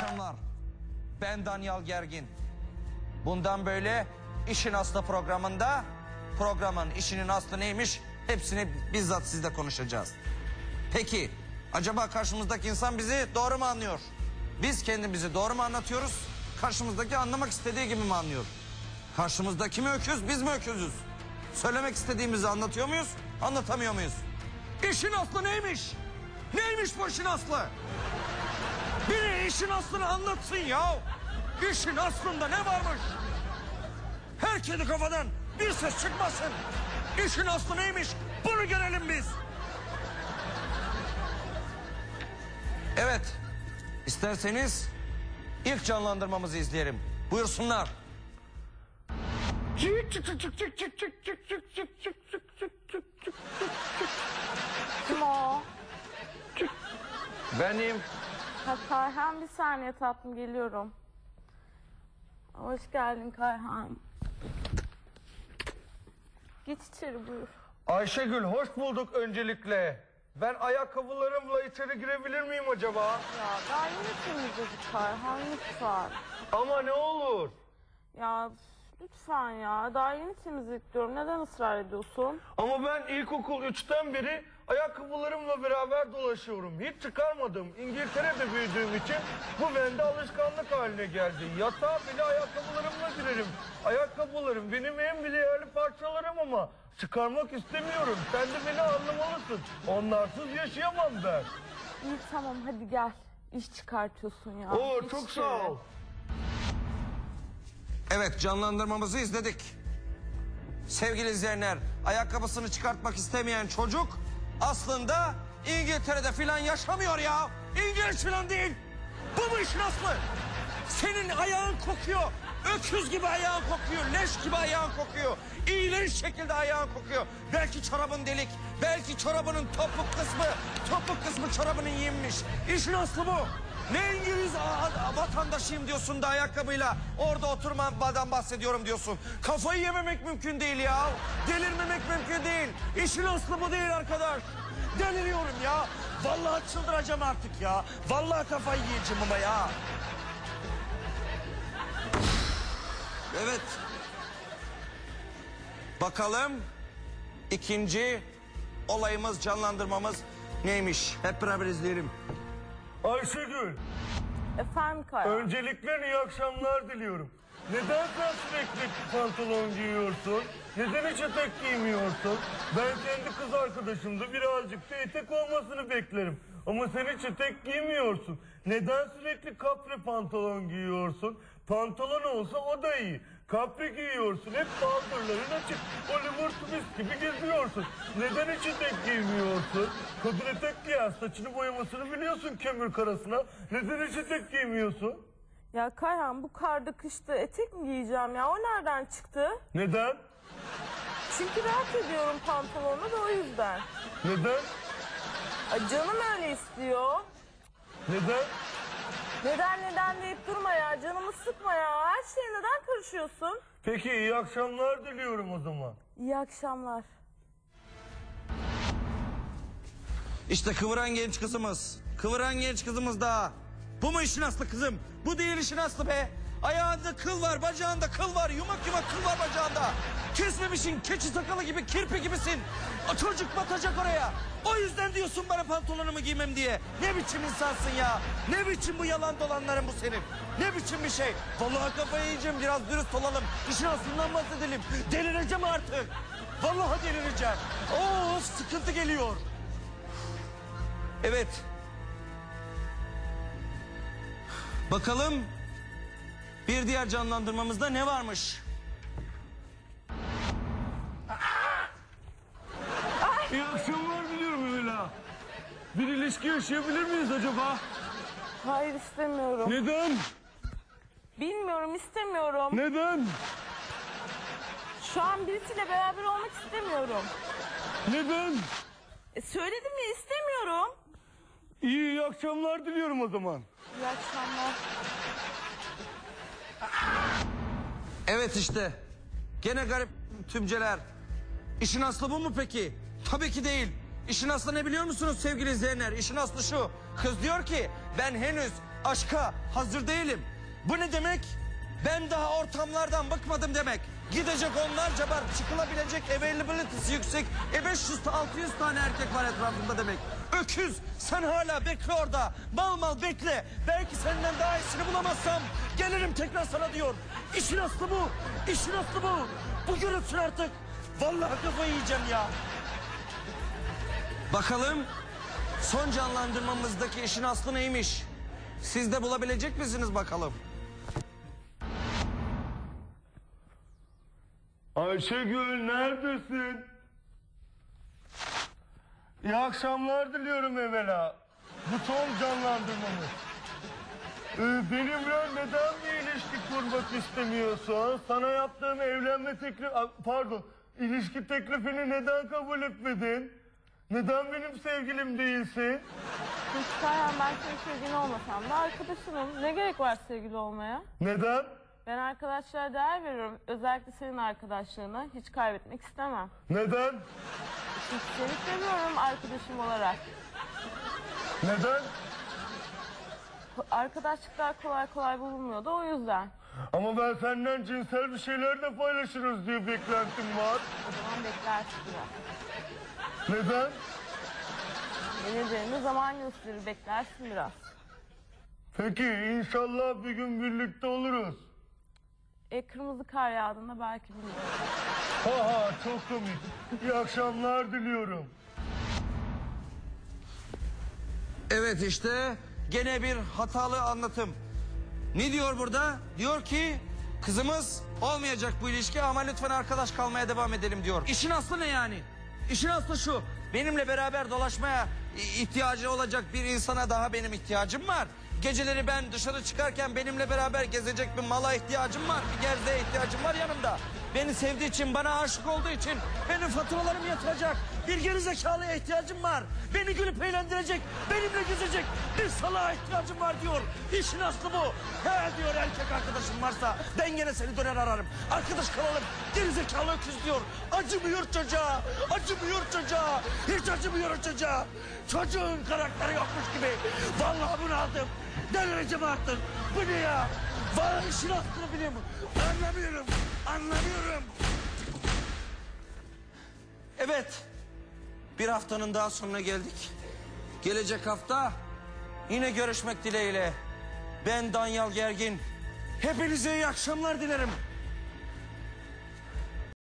akşamlar. Ben Danyal Gergin. Bundan böyle işin aslı programında programın işinin aslı neymiş hepsini bizzat sizle konuşacağız. Peki acaba karşımızdaki insan bizi doğru mu anlıyor? Biz kendimizi doğru mu anlatıyoruz? Karşımızdaki anlamak istediği gibi mi anlıyor? Karşımızdaki mi öküz biz mi öküzüz? Söylemek istediğimizi anlatıyor muyuz? Anlatamıyor muyuz? İşin aslı neymiş? Neymiş bu işin aslı? İşin aslını anlatsın ya. İşin aslında ne varmış? Her kedi kafadan bir ses çıkmasın. İşin aslı neymiş? Bunu görelim biz. Evet. İsterseniz ilk canlandırmamızı izleyelim. Buyursunlar. Kim o? Benim. Ha, Kayhan bir saniye tatlım geliyorum. Hoş geldin Kayhan. Geç içeri buyur. Ayşegül hoş bulduk öncelikle. Ben ayakkabılarımla içeri girebilir miyim acaba? Ya daha yeni temizledik Kayhan lütfen. Ama ne olur. Ya lütfen ya daha yeni temizledik diyorum. Neden ısrar ediyorsun? Ama ben ilkokul 3'ten beri ayakkabılarımla beraber dolaşıyorum. Hiç çıkarmadım. İngiltere'de büyüdüğüm için bu bende alışkanlık haline geldi. Yatağa bile ayakkabılarımla girerim. Ayakkabılarım benim en değerli parçalarım ama çıkarmak istemiyorum. Sen de beni anlamalısın. Onlarsız yaşayamam ben. İyi tamam hadi gel. İş çıkartıyorsun ya. Oo Geç çok sağ ol. Evet canlandırmamızı izledik. Sevgili izleyenler ayakkabısını çıkartmak istemeyen çocuk aslında İngiltere'de filan yaşamıyor ya. İngiliz filan değil. Bu mu işin aslı? Senin ayağın kokuyor. Öküz gibi ayağın kokuyor. Leş gibi ayağın kokuyor. İğrenç şekilde ayağın kokuyor. Belki çorabın delik. Belki çorabının topuk kısmı. Topuk kısmı çorabının yiyinmiş. İşin aslı bu. Ne İngiliz vatandaşıyım diyorsun da ayakkabıyla orada oturmadan bahsediyorum diyorsun. Kafayı yememek mümkün değil ya. Delirmemek mümkün değil. İşin aslı bu değil arkadaş. Deliriyorum ya. Vallahi çıldıracağım artık ya. Vallahi kafayı yiyeceğim ama ya. Evet. Bakalım ikinci olayımız canlandırmamız neymiş? Hep beraber izleyelim. Ayşegül. Efendim Kayhan. Öncelikle iyi akşamlar diliyorum. Neden sen sürekli pantolon giyiyorsun? Neden hiç etek giymiyorsun? Ben kendi kız arkadaşımda birazcık da etek olmasını beklerim. Ama sen hiç etek giymiyorsun. Neden sürekli kapri pantolon giyiyorsun? Pantolon olsa o da iyi. Kapri giyiyorsun, hep baldırların açık. Oliver Twist gibi geziyorsun. Neden hiç etek giymiyorsun? Kadın etek giyer, saçını boyamasını biliyorsun kömür karasına. Neden hiç etek giymiyorsun? Ya Kayhan bu karda kışta etek mi giyeceğim ya? O nereden çıktı? Neden? Çünkü rahat ediyorum pantolonla da o yüzden. Neden? Ay canım öyle istiyor. Neden? Neden neden deyip durma ya. Canımı sıkma ya. Her şeye neden karışıyorsun? Peki iyi akşamlar diliyorum o zaman. İyi akşamlar. İşte kıvıran genç kızımız. Kıvıran genç kızımız da. Bu mu işin aslı kızım? Bu değil işin aslı be. Ayağında kıl var, bacağında kıl var, yumak yumak kıl var bacağında. Kesmemişsin, keçi sakalı gibi, kirpi gibisin. O çocuk batacak oraya. O yüzden diyorsun bana pantolonumu giymem diye. Ne biçim insansın ya? Ne biçim bu yalan dolanların bu senin? Ne biçim bir şey? Vallahi kafayı yiyeceğim, biraz dürüst olalım. İşin aslından bahsedelim. Delireceğim artık. Vallahi delireceğim. Oo sıkıntı geliyor. Evet. Bakalım bir diğer canlandırmamızda ne varmış? İyi akşamlar diliyorum Ümela. Bir ilişki yaşayabilir miyiz acaba? Hayır istemiyorum. Neden? Bilmiyorum istemiyorum. Neden? Şu an birisiyle beraber olmak istemiyorum. Neden? E, söyledim ya istemiyorum. İyi, iyi akşamlar diliyorum o zaman. İyi akşamlar. Evet işte. Gene garip tümceler. İşin aslı bu mu peki? Tabii ki değil. İşin aslı ne biliyor musunuz sevgili izleyenler? İşin aslı şu. Kız diyor ki ben henüz aşka hazır değilim. Bu ne demek? Ben daha ortamlardan bıkmadım demek. Gidecek onlarca var, çıkılabilecek availability'si yüksek. E 500 ta 600 tane erkek var etrafında demek. Öküz sen hala bekle orada. Mal mal bekle. Belki senden daha iyisini bulamazsam gelirim tekrar sana diyor. İşin aslı bu. İşin aslı bu. Bu görürsün artık. Vallahi kafayı yiyeceğim ya. Bakalım son canlandırmamızdaki işin aslı neymiş? Siz de bulabilecek misiniz bakalım? Ayşegül neredesin? İyi akşamlar diliyorum evvela. Bu son canlandırmamız. Ee, benimle neden bir ilişki kurmak istemiyorsun? Sana yaptığım evlenme teklifi... Pardon, ilişki teklifini neden kabul etmedin? Neden benim sevgilim değilsin? Kayhan ben senin sevgilin olmasam da arkadaşınım. Ne gerek var sevgili olmaya? Neden? Ben arkadaşlara değer veriyorum. Özellikle senin arkadaşlığını hiç kaybetmek istemem. Neden? Çünkü seni seviyorum arkadaşım olarak. Neden? Arkadaşlıklar kolay kolay bulunmuyordu o yüzden. Ama ben senden cinsel bir şeyler de paylaşırız diye beklentim var. O zaman beklersin biraz. Neden? Denediğinde zaman gösterir beklersin biraz. Peki inşallah bir gün birlikte oluruz. E kırmızı kar yağdığında belki bilmiyorum. Ha ha çok komik. İyi akşamlar diliyorum. Evet işte gene bir hatalı anlatım. Ne diyor burada? Diyor ki kızımız olmayacak bu ilişki ama lütfen arkadaş kalmaya devam edelim diyor. İşin aslı ne yani? İşin aslı şu. Benimle beraber dolaşmaya ihtiyacı olacak bir insana daha benim ihtiyacım var. Geceleri ben dışarı çıkarken benimle beraber gezecek bir mala ihtiyacım var. Bir gerzeğe ihtiyacım var yanımda. Beni sevdiği için, bana aşık olduğu için benim faturalarımı yatıracak bir geri zekalıya ihtiyacım var. Beni gülüp eğlendirecek, benimle gezecek bir salağa ihtiyacım var diyor. İşin aslı bu. He diyor erkek arkadaşım varsa ben gene seni döner ararım. Arkadaş kalalım. Geri zekalı öküz diyor. Acımıyor çocuğa. Acımıyor çocuğa. Hiç acımıyor çocuğa. Çocuğun karakteri yokmuş gibi. Vallahi bunu aldım. Delireceğim artık. Bu ne ya? Vallahi işin aslını biliyor musun? Anlamıyorum. Anlamıyorum. Evet. Bir haftanın daha sonuna geldik. Gelecek hafta yine görüşmek dileğiyle. Ben Danyal Gergin. Hepinize iyi akşamlar dilerim.